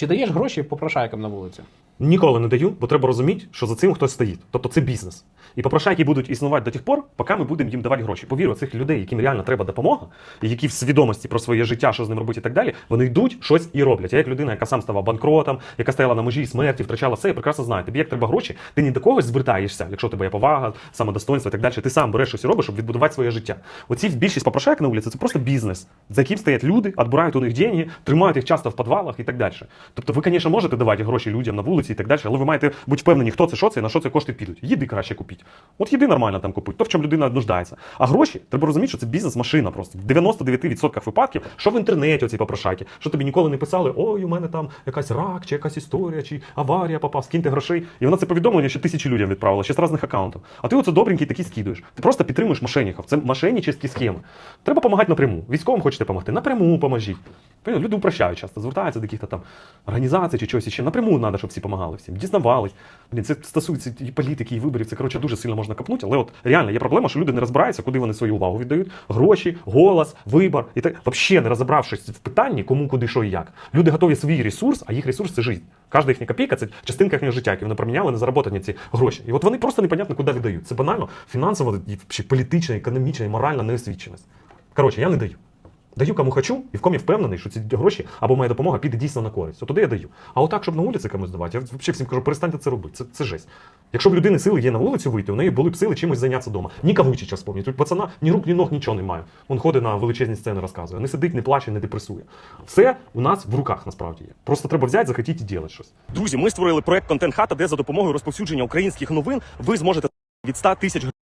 Чи даєш гроші попрошайкам на вулиці? Ніколи не даю, бо треба розуміти, що за цим хтось стоїть. Тобто це бізнес. І попрошайки будуть існувати до тих пор, поки ми будемо їм давати гроші. Повірю, цих людей, яким реально треба допомога, які в свідомості про своє життя, що з ним робити і так далі, вони йдуть щось і роблять. Я як людина, яка сам ставав банкротом, яка стояла на межі смерті, втрачала все, я прекрасно знаю. Тобі як треба гроші, ти ні до когось звертаєшся, якщо тебе є повага, самодостоинство і так далі. Ти сам береш щось і робиш, щоб відбудувати своє життя. Оці більшість попрошайок на вулиці це просто бізнес, за яким стоять люди, відбирають у них деньги, тримають їх часто в підвалах і так далі. Тобто ви, звісно, можете давати гроші людям на вулиці і так далі, але ви маєте бути впевнені, хто це, що це і на що це кошти підуть. Їди краще купіть. От їди нормально там купить, то в чому людина нуждається. А гроші треба розуміти, що це бізнес-машина просто. В 99% випадків, що в інтернеті оці попрошайки, що тобі ніколи не писали, ой, у мене там якась рак, чи якась історія, чи аварія попав, скиньте грошей. І вона це повідомлення ще тисячі людям відправила, ще з різних аккаунтів. А ти оце добренький такий скидуєш. Ти просто підтримуєш мошенників. Це мошенническі схеми. Треба допомагати напряму. Військовим хочете допомогти, напряму поможіть. Люди упрощають часто, звертаються до якихось там організацій чи чогось ще. Напряму треба, щоб всі допомагали всім. Дізнавались. Блін, це стосується і політики, і виборів. Це коротше дуже сильно можна копнути. Але от реально є проблема, що люди не розбираються, куди вони свою увагу віддають. Гроші, голос, вибор. І так взагалі не розібравшись в питанні, кому, куди, що і як. Люди готові свій ресурс, а їх ресурс це життя. Кожна їхня копійка це частинка їхнього життя, яку вони проміняли на зароботані ці гроші. І от вони просто непонятно куди віддають. Це банально фінансово, політична, економічна і моральна неосвіченість. Коротше, я не даю. Даю кому хочу, і в кому я впевнений, що ці гроші або моя допомога піде дійсно на користь. От я даю. А отак, щоб на вулиці комусь давати, я взагалі всім кажу, перестаньте це робити. Це, це жесть. Якщо б людини сили є на вулицю вийти, у неї були б сили чимось зайнятися вдома. Ні Кавучича вспомніть. Тут пацана ні рук, ні ног, нічого немає. Він ходить на величезні сцени, розказує. Не сидить, не плаче, не депресує. Все у нас в руках насправді є. Просто треба взяти, захотіти і робити щось. Друзі, ми створили проект Контент Хата, де за допомогою розповсюдження українських новин ви зможете від 100 тисяч